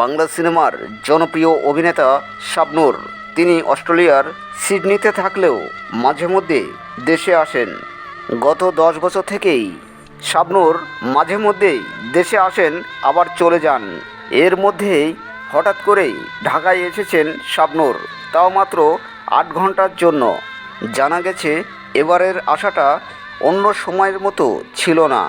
বাংলা সিনেমার জনপ্রিয় অভিনেতা শাবনূর। তিনি অস্ট্রেলিয়ার সিডনিতে থাকলেও মাঝে মধ্যে দেশে আসেন। গত দশ বছর থেকেই শাবনূর মাঝে মধ্যেই দেশে আসেন, আবার চলে যান। এর মধ্যেই হঠাৎ করেই ঢাকায় এসেছেন শাবনূর। তাও মাত্র আট ঘণ্টার জন্য। জানা গেছে, এবারের আশাটা অন্য সময়ের মতো ছিল না।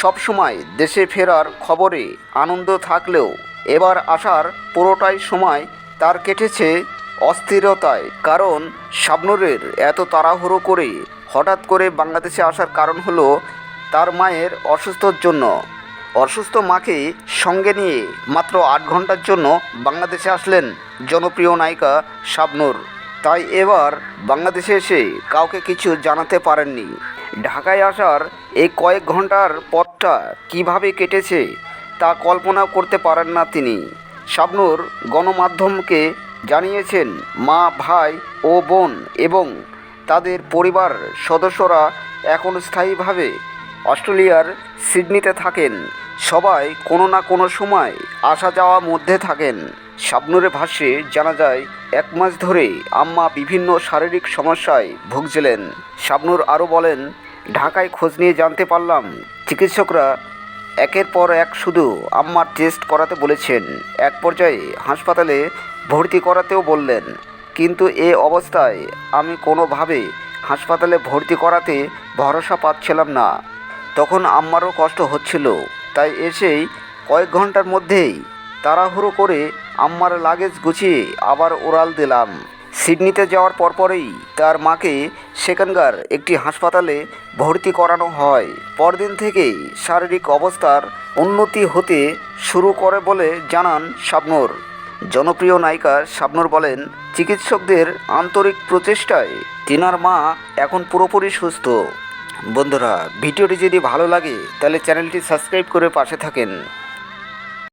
সব সময় দেশে ফেরার খবরে আনন্দ থাকলেও এবার আসার পুরোটাই সময় তার কেটেছে অস্থিরতায়, কারণ শাবনুরের এত তাড়াহুড়ো করে হঠাৎ করে বাংলাদেশে আসার কারণ হলো তার মায়ের অসুস্থর জন্য। অসুস্থ মাকে সঙ্গে নিয়ে মাত্র আট ঘণ্টার জন্য বাংলাদেশে আসলেন জনপ্রিয় নায়িকা শাবনুর। তাই এবার বাংলাদেশে এসে কাউকে কিছু জানাতে পারেননি। ঢাকায় আসার এই কয়েক ঘণ্টার পথটা কীভাবে কেটেছে তা কল্পনা করতে পারেন না তিনি। শাবনুর গণমাধ্যমকে জানিয়েছেন, মা, ভাই ও বোন এবং তাদের পরিবার সদস্যরা এখন স্থায়ীভাবে অস্ট্রেলিয়ার সিডনিতে থাকেন। সবাই কোনো না কোনো সময় আসা যাওয়া মধ্যে থাকেন। শাবনুরে ভাষ্যে জানা যায়, এক মাস ধরে আম্মা বিভিন্ন শারীরিক সমস্যায় ভুগছিলেন। শাবনুর আরও বলেন, ঢাকায় খোঁজ নিয়ে জানতে পারলাম, চিকিৎসকরা একের পর এক শুধু আম্মার টেস্ট করাতে বলেছেন। এক পর্যায়ে হাসপাতালে ভর্তি করাতেও বললেন, কিন্তু এ অবস্থায় আমি কোনোভাবে হাসপাতালে ভর্তি করাতে ভরসা পাচ্ছিলাম না। তখন আম্মারও কষ্ট হচ্ছিল, তাই এসেই কয়েক ঘণ্টার মধ্যেই তাড়াহুড়ো করে আম্মার লাগেজ গুছিয়ে আবার ওরাল দিলাম। সিডনিতে যাওয়ার পরপরেই তার মাকে সেখানকার একটি হাসপাতালে ভর্তি করানো হয়। পরদিন থেকেই শারীরিক অবস্থার উন্নতি হতে শুরু করে বলে জানান শাবনুর। জনপ্রিয় নায়িকা শাবনুর বলেন, চিকিৎসকদের আন্তরিক প্রচেষ্টায় তিনার মা এখন পুরোপুরি সুস্থ। বন্ধুরা, ভিডিওটি যদি ভালো লাগে, তাহলে চ্যানেলটি সাবস্ক্রাইব করে পাশে থাকেন।